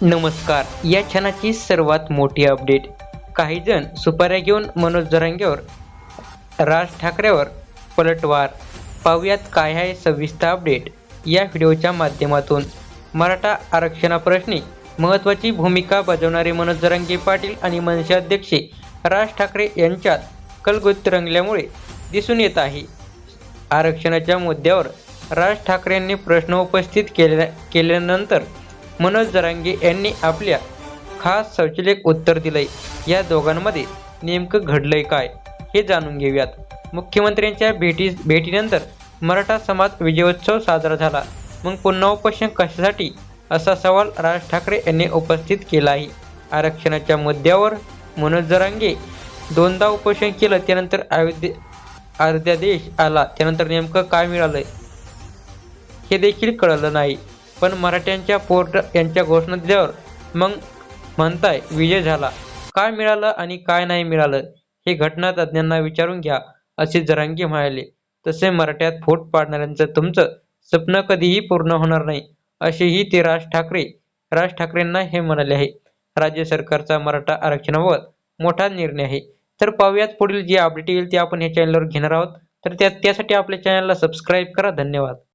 नमस्कार. या क्षणाची सर्वात मोठी अपडेट काही जण सुपाऱ्या घेऊन मनोज जरांगेवर राज ठाकरेवर पलटवार. पाहूयात काय आहे सविस्तर अपडेट या व्हिडिओच्या माध्यमातून मराठा आरक्षणाप्रश्नी महत्त्वाची भूमिका बजावणारे मनोज जरांगे पाटील आणि मनसे अध्यक्ष राज ठाकरे यांच्यात कलगुत रंगल्यामुळे दिसून येत आहे. आरक्षणाच्या मुद्द्यावर राज ठाकरेंनी प्रश्न उपस्थित केल्या केल्यानंतर मनोज जरांगे यांनी आपल्या खास शौचालय उत्तर दिलंय. या दोघांमध्ये नेमकं घडलंय काय हे जाणून घेऊयात. मुख्यमंत्र्यांच्या भेटी भेटीनंतर मराठा समाज विजयोत्सव साजरा झाला. मग पुन्हा उपोषण कशासाठी असा सवाल राज ठाकरे यांनी उपस्थित केला आहे आरक्षणाच्या मुद्द्यावर मनोज जरांगे दोनदा उपोषण केलं त्यानंतर अयोध्ये अध्यादेश आला त्यानंतर नेमकं काय मिळालं हे देखील कळलं नाही. पण मराठ्यांच्या पोर्ट यांच्या घोषणा दिल्यावर मग म्हणताय विजय झाला. काय मिळालं आणि काय नाही मिळालं हे घटना तज्ज्ञांना विचारून घ्या असे जरांगे म्हणाले. तसे मराठ्यात फूट पाडणाऱ्यांचं तुमचं स्वप्न कधीही पूर्ण होणार नाही असेही ते राज ठाकरे राज ठाकरेंना हे म्हणाले आहे. राज्य सरकारचा मराठा आरक्षणावर मोठा निर्णय आहे. तर पाहूयात पुढील जे अपडेट येईल ते आपण या चॅनलवर घेणार आहोत. तर त्या त्यासाठी आपल्या चॅनलला सबस्क्राईब करा. धन्यवाद.